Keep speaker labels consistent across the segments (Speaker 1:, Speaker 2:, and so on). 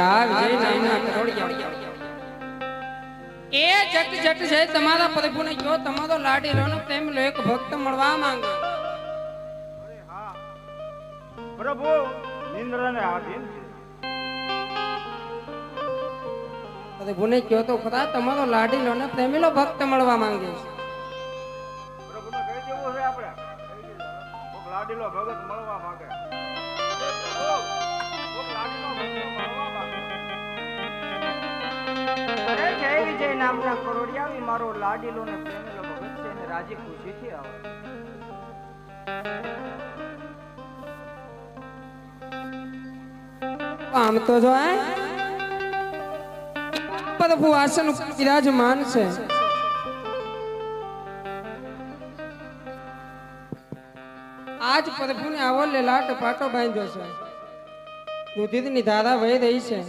Speaker 1: રાવ જય એ જટ જટ છે તમારા પ્રભુને જો તમારો લાડી લો તેમ લો એક ભક્ત મળવા માંગે.
Speaker 2: પ્રભુ નિંદ્રને આધીન
Speaker 1: પ્રભુને કયો તો ખરા તમારો લાડી લો ને પ્રેમીલો ભક્ત મળવા માંગે છે.
Speaker 2: પ્રભુને કહી દેવું છે આપણે. લાડીલો ભગત મળવા
Speaker 3: નામના કરોડિયાવી મારો લાડીલો ને પ્રેમેલો ભગત છે ને રાજી ખુશીથી આવો.
Speaker 1: આમ તો જો પ્રભુ આસન વિરાજમાન છે. આજ પ્રભુને આવો લેલાટ પાટો બાંધ્યો છે. દુધિતની ધારા વહી રહી છે.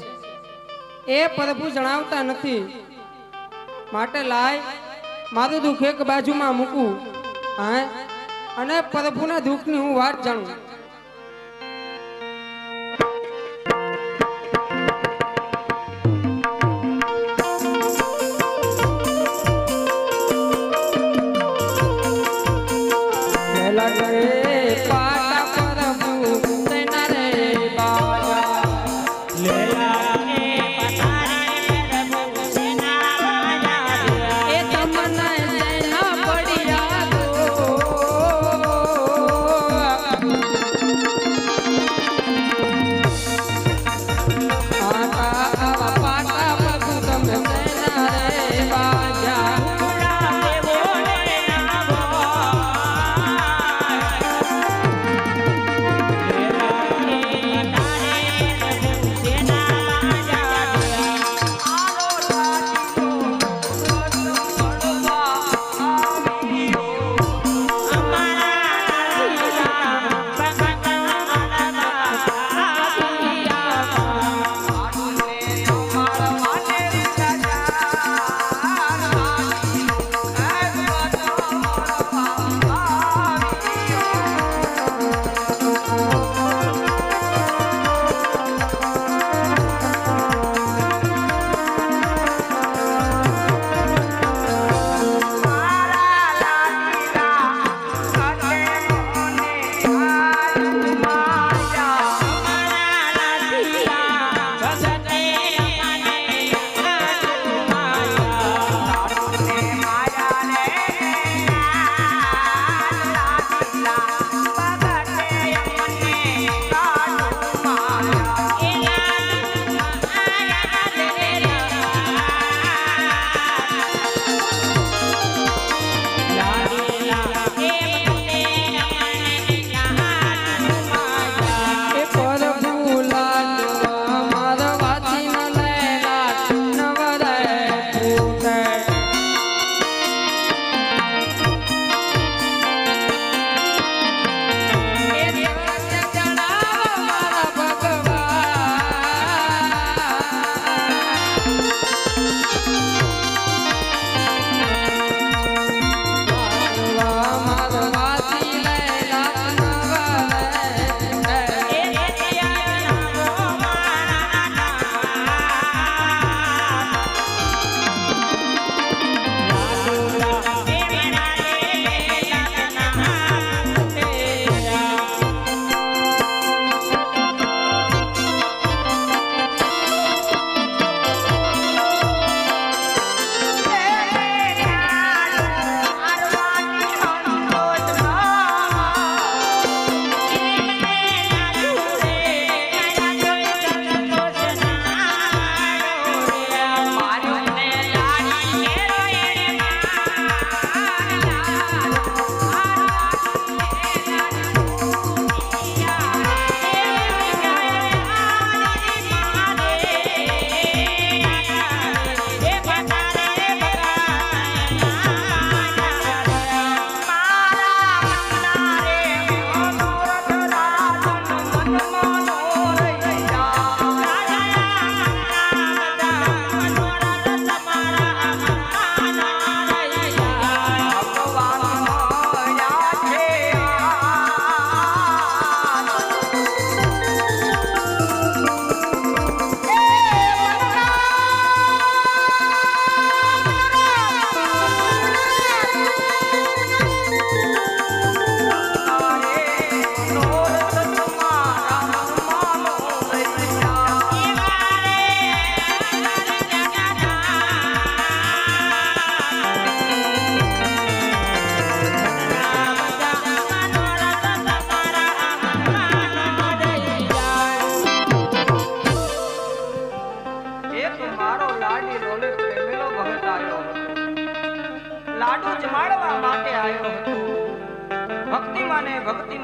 Speaker 1: એ પ્રભુ જણાવતા નથી. માટે લાય મારું દુઃખ એક બાજુમાં મૂકું હા? અને પ્રભુના દુઃખની હું વાત જાણું.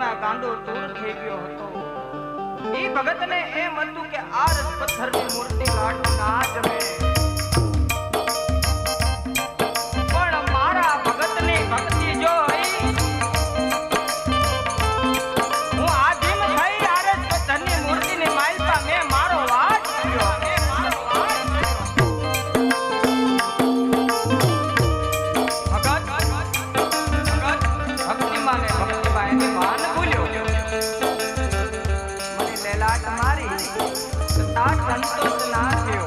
Speaker 3: ભક્તિમાં ગાંડો દૂર થઈ ગયો હતો. એ ભગતને એમ હતું કે આ રસ પથ્થરની મૂર્તિ લાડ ના જમે. છતાં સંતોષ ના થયો.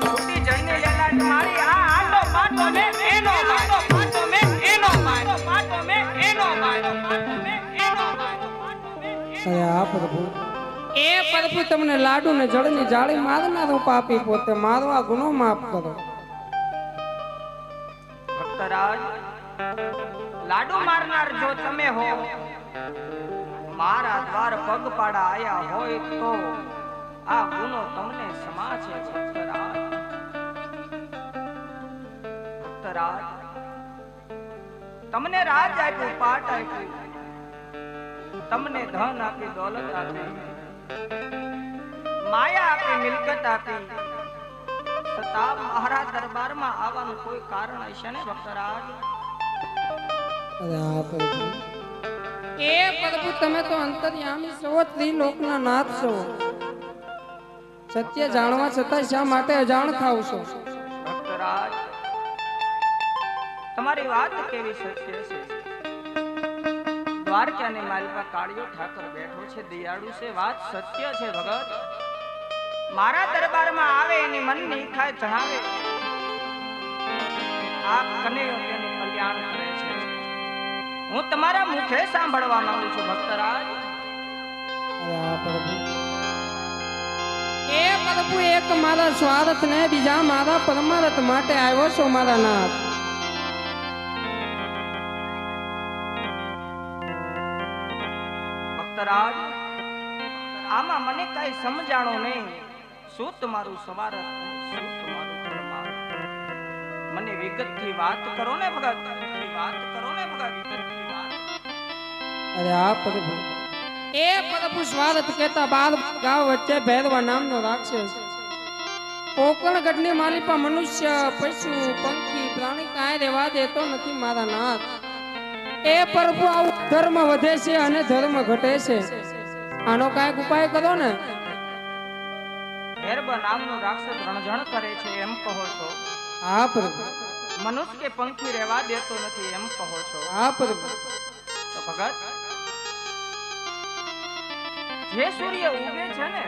Speaker 3: છૂટી જઈને લેલાટ મારી આ આટો પાટો મે એનો પાટો પાટો મે એનો પાટો પાટો મે એનો પાટો પાટો મે એનો પાટો પાટો મે
Speaker 1: અરે આ પ્રભુ. એ પ્રભુ તમને લાડુ ને જળની જાળી મારનાર હું પાપી પોતે મારો આ ગુનો માફ કરો.
Speaker 3: ભક્તરાજ લાડુ મારનાર જો તમે હો મારા દ્વાર પગ પાડા આયા હોય તો આ ગુનો તમને સમા છે તમને રાજ આપ્યું પાટ આપ્યું. તમને ધન આપી દોલત આપી. માયા આપી, મિલકત આપી. છતાં મારા દરબારમાં આવવાનું કોઈ કારણ હશે ને ભક્તરાજ
Speaker 1: અરે આ એ પ્રભુ, તમે તો અંતર્યામી છો, ત્રિલોકના નાથ છો. સત્ય જાણવા છતાં શા માટે અજાણ થાવ છો?
Speaker 3: ભક્તરાજ, તમારી વાત કેવી સત્ય છે? દ્વારકાની માલિકા કાળિયો ઠાકર બેઠો છે, દયાળુ છે, વાત સત્ય છે ભગત. મારા દરબારમાં આવે એની મનની ઈચ્છા જણાવે. આપ કને કલ્યાણ કરે? હું તમારા મુખે સાંભળવા માંગુ છું ભક્તરાજ.
Speaker 1: એ પ્રભુ એક મારા સ્વાર્થ ને બીજા મારા પરમારથ માટે આવ્યો છો મારા નાથ.
Speaker 3: ભક્તરાજ આમાં મને કઈ સમજાણો નહીં. શું તમારું સ્વાર્થ શું તમારું પરમાર્થ? મને વિગતથી વાત કરો ને ભગત. વાત કરો.
Speaker 1: અરે આ પ્રભુ એ પ્રભુ સ્વાર્થ કેતા બાદ ગાવ વચ્ચે ભેદવા નામનો રાક્ષસ. કોકણ ગઢની માલિપા મનુષ્ય પશુ પંખી પ્રાણી કાંઈ રહેવા દેતો નથી મારા નાથ. એ પ્રભુ આવું ધર્મ વધે છે અને ધર્મ ઘટે છે. આનો કાંઈક ઉપાય કરો ને.
Speaker 3: ભેરબ નામનો રાક્ષસ રણજણ કરે છે એમ કહો છો.
Speaker 1: હા પ્રભુ.
Speaker 3: મનુષ્ય કે પંખી રહેવા દેતો નથી એમ કહો છો?
Speaker 1: હા પ્રભુ.
Speaker 3: તો ભગત જે સૂર્ય ઉગે છે ને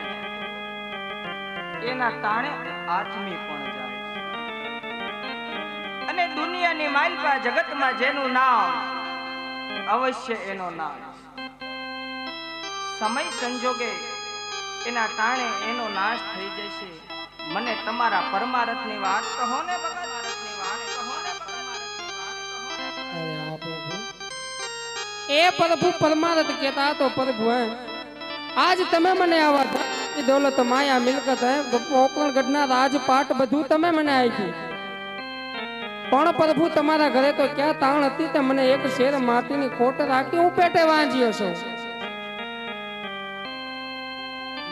Speaker 3: એના તાણે આઠમી પણ જાય અને દુનિયાની માલપા જગતમાં જેનું નામ અવશ્ય એનો નામ સમય સંજોગે એના તાણે એનો નાશ થઈ જશે. મને તમારા પરમારથની વાત કહો ને
Speaker 1: એ પ્રભુ પરમારથ કેતા તો પ્રભુ હે આજ તમે મને આવા દોલત માયા મિલકત હે કોકણ ગઢના રાજપાટ બધું તમે મને આપ્યું. પણ પ્રભુ તમારા ઘરે તો ક્યાં તાણ હતી તે મને એક શેર માટીની ખોટ રાખી હું પેટે વાંચ્યો છું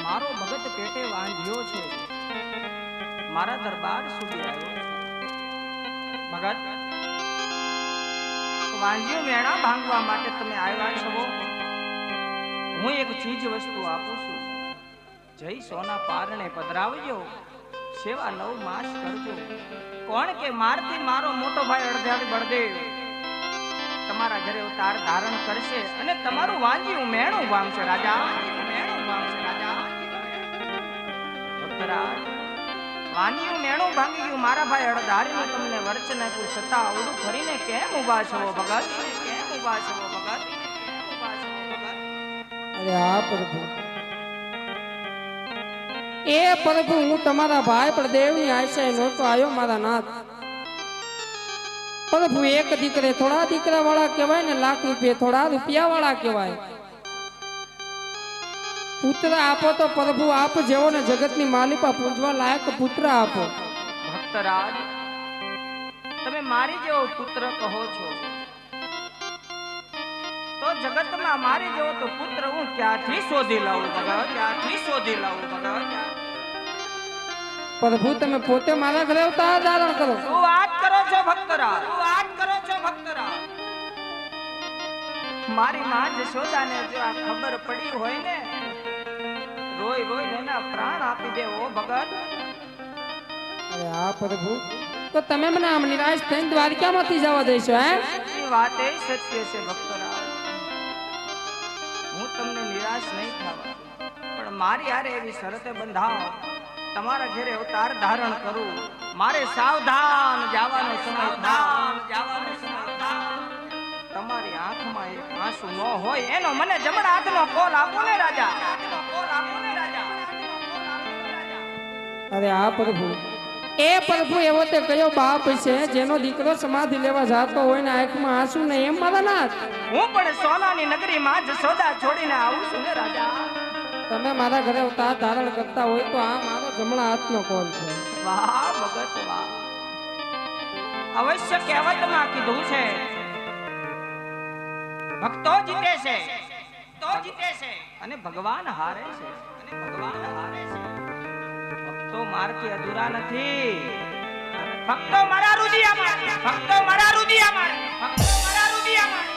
Speaker 3: મારો ભગત પેટે વાંધ્યો છે. મારા દરબાર સુધી આવ્યો મગજ વાંધ્યો મેણા ભાંગવા માટે તમે આવ્યા છો. હું એક ચીજ વસ્તુ આપું છું. જય સોના પારણે પધરાવજો, સેવા નવ માસ કરજો. કોણ કે મારથી મારો મોટો ભાઈ અડધાડી બળદેવ તમારા ઘરે તાર ધારણ કરશે અને તમારું વાંજ્યું મેણું ભાંગશે રાજા મેણું ભાંગશે રાજા. ભક્તરાજ વાનિયું મેણું ભાંગી ગયું મારા ભાઈ અડધારીનું તમને વરચન આપ્યું. છતાં આવડું ફરીને કેમ ઊભા છો, ભગત? કેમ ઊભા છો, ભગત?
Speaker 1: અરે આ પ્રભુ. એ પ્રભુ, હું તમારા ભાઈ પ્રદેવની આશય નહોતો આવ્યો મારા નાથ. પ્રભુ, એક દીકરે થોડા દીકરા વાળા કહેવાય ને, લાખ રૂપિયા થોડા રૂપિયા વાળા કહેવાય. પુત્ર આપો તો પ્રભુ આપ જેવો ને જગતની માલિપા પૂજવા લાયક પુત્ર આપો.
Speaker 3: ભક્તરાજ તમે મારી જેવો પુત્ર કહો છો. તો જગતમાં મારી જેવો તો પુત્ર હું ક્યાંથી શોધી લાવું ભગત ક્યાંથી શોધી લાવું ભગત
Speaker 1: પ્રભુ તમે પોતે મારા ઘરે અવતાર ધારણ કરો
Speaker 3: શું વાત કરો છો ભક્તરા શું વાત કરો છો ભક્તરા મારી માં જશોદાને જો આ ખબર પડી હોય ને રોઈ રોઈ એના પ્રાણ આપી દે ઓ ભગત.
Speaker 1: અરે આ પ્રભુ. તો તમે મને આમ નિરાશ થઈને દ્વારકામાંથી જવા દેશો હે?
Speaker 3: એ વાત એ સત્ય છે ભક્તરા. હું તમને નિરાશ નહીં થવા પણ મારી હારે એવી શરતે બંધાવ. તમારા ઘરે અવતાર ધારણ કરું. મારે સાવધાન જવાનો સમય સાવધાન જવાનો સમય તમારી આંખમાં એક આંસુ ન હોય એનો મને જમણા હાથનો કોલ આપો ને રાજા.
Speaker 1: અરે આ પ્રભુ. એ પ્રભુ એવો તે કયો બાપ છે જેનો દીકરો સમાધિ લેવા જાતો હોય ને આંખમાં આંસુ ને એમ મારા નાથ.
Speaker 3: હું પણ સોનાની નગરીમાં સોદા છોડીને આવું છું ને રાજા.
Speaker 1: તમે મારા ઘરે અવતાર ધારણ કરતા હોય તો આ મારો જમણા હાથનો કોલ છે?
Speaker 3: વાહ ભગત વાહ. અવશ્ય કહેવતમાં કીધું છે. ભક્તો જીતે છે. તો જીતે છે. અને ભગવાન હારે છે. અને ભગવાન હારે છે ભક્તો મારથી અધૂરા નથી. ફક્ત મારા મારા રુદિયામાં, ભક્તો મારા રુદિયામાં માં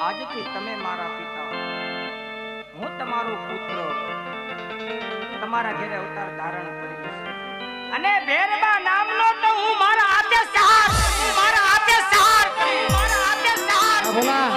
Speaker 3: આજથી તમે મારા પિતા હું તમારો પુત્ર તમારા ઘરે અવતાર ધારણ કરીશ અને ભેરબા નામનો તો હું મારા સહાર હા,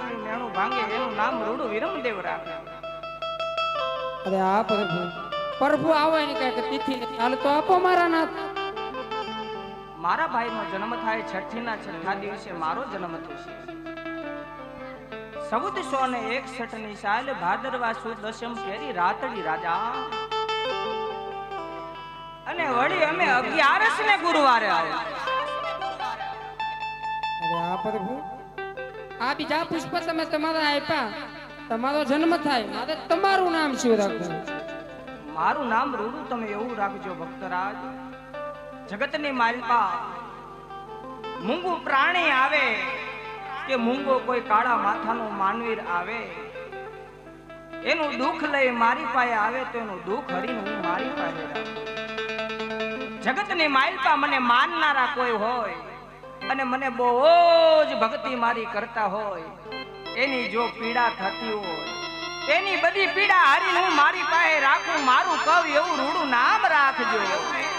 Speaker 3: થાય મેણું ભાંગે એનું નામ રૂડું વિરમદેવ રાખે
Speaker 1: અરે હા પ્રભુ પ્રભુ આવો એની કંઈક તિથિ હાલ તો આપો મારા નાથ.
Speaker 3: મારા ભાઈનો જન્મ થાય છઠ્ઠીના છઠ્ઠા દિવસે મારો જન્મ થશે. ચૌદસો ને એકસઠની સાલ ભાદરવા સુદ દશમ કેરી રાતડી રાજા. અને વળી અમે અગિયારસ ને ગુરુવારે આવ્યા.
Speaker 1: અરે આ પ્રભુ આ બીજા પુષ્પ તમે તમારા આપ્યા. તમારો જન્મ થાય. મારે તમારું નામ શું રાખવું?
Speaker 3: મારું નામ રૂડું તમે એવું રાખજો, ભક્તરાજ. જગતની માલપા. મૂંગું પ્રાણી આવે કે મૂંગો કોઈ કાળા માથાનો માનવીર આવે. એનું દુઃખ લઈ મારી પાસે આવે તો એનું દુઃખ હરીને હું મારી પાસે જગતની માલપા મને માનનારા કોઈ હોય. અને મને બહુ જ ભક્તિ મારી કરતા હોય. એની જો પીડા થતી હોય, એની બધી પીડા હારી હું મારી પાસે રાખું, મારું કવ એવું રૂડું નામ રાખજો. એવું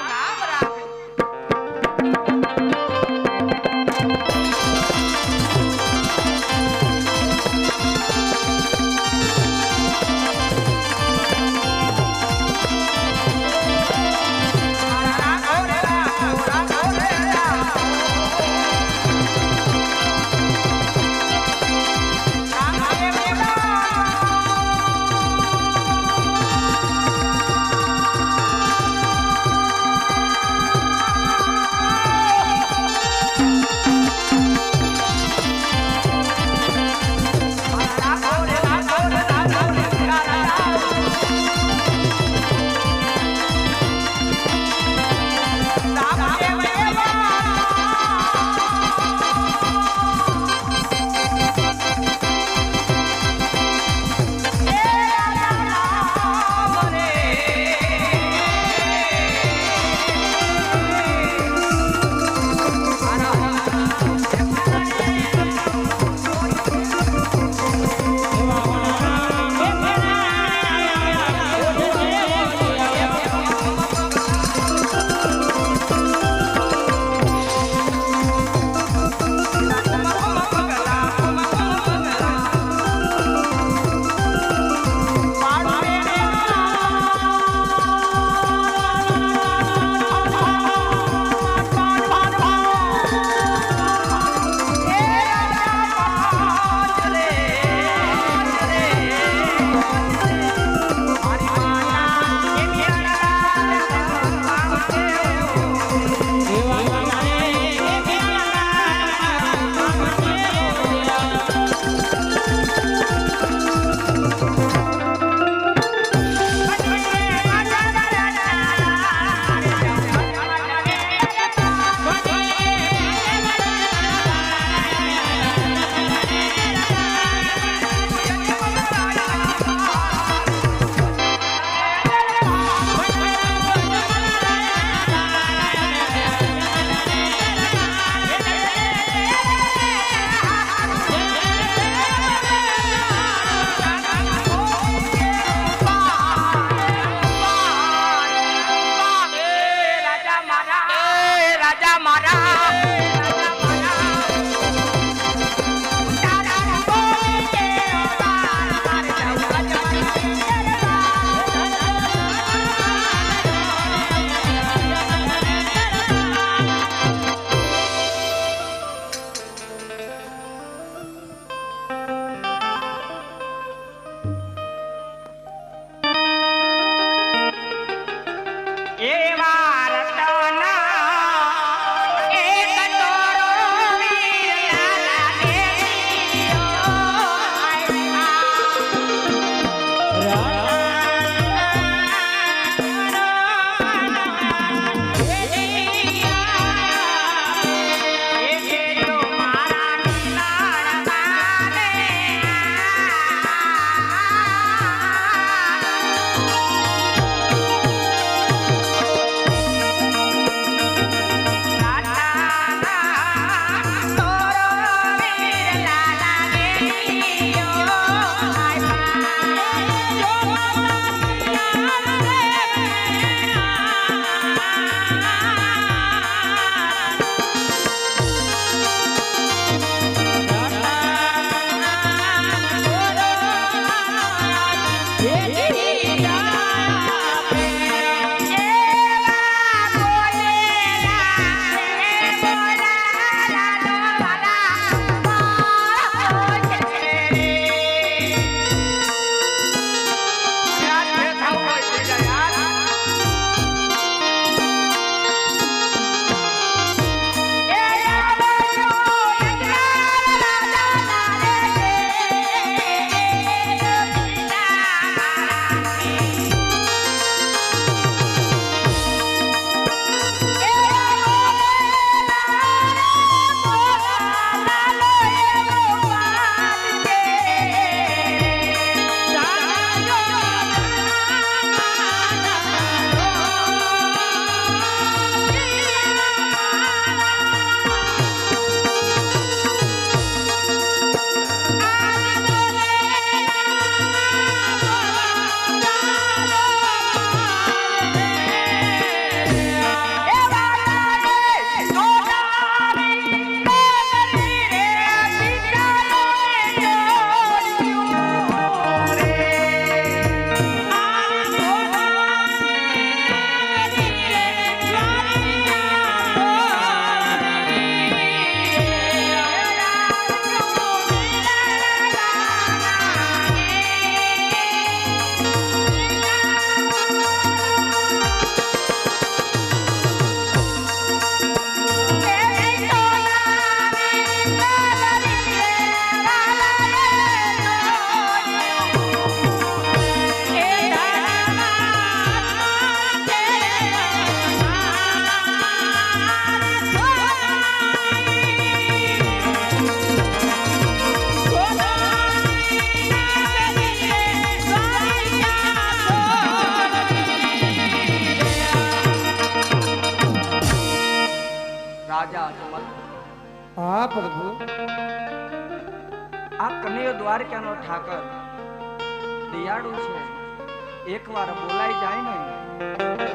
Speaker 3: દયાળુ છે. એકવાર બોલાઈ જાય ને,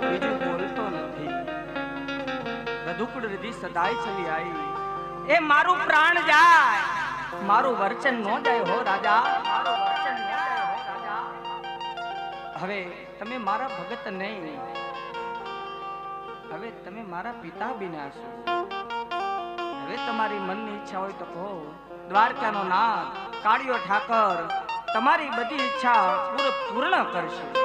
Speaker 3: બીજું બોલતો નથી. રધુકુળ રીતિ સદાય ચલી આવી. એ મારું પ્રાણ જાય. મારું વર્ચન ન જાય હો રાજા. હવે તમે મારા ભગત નહીં. હવે તમે મારા પિતા બિના છો. હવે તમારી મનની ઈચ્છા હોય તો કહો, દ્વારકાનો નાથ, કાળિયો ઠાકર તમારી બધી ઈચ્છા પૂર- પૂર્ણ કરશે.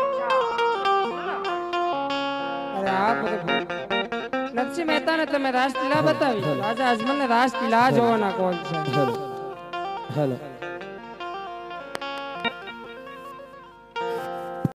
Speaker 1: નરસિંહ મહેતાને તમે રાસલીલા બતાવી. રાજા અજમલને રાસલીલા જોવાના કોલ છે?
Speaker 4: હેલો. હેલો.